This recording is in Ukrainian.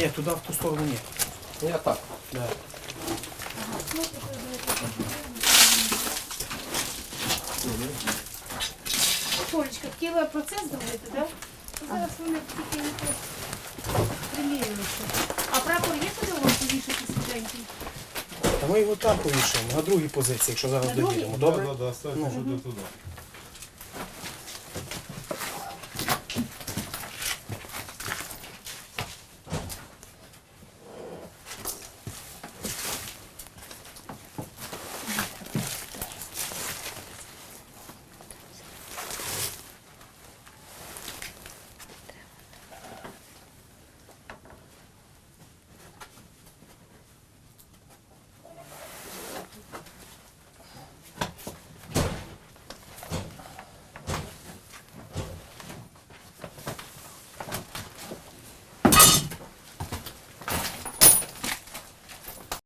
Ні, туди в ту сторону ні. Ну, я так. Да. Толечка, хотіла процес зробити, так? Зараз вони тільки не примірюються. А прапор є куди у вас повішати свіженький? Та ми його там повішаємо, на другій позиції, якщо зараз На другій? Добре? Да, да, да, ставте Ну. сюди туди.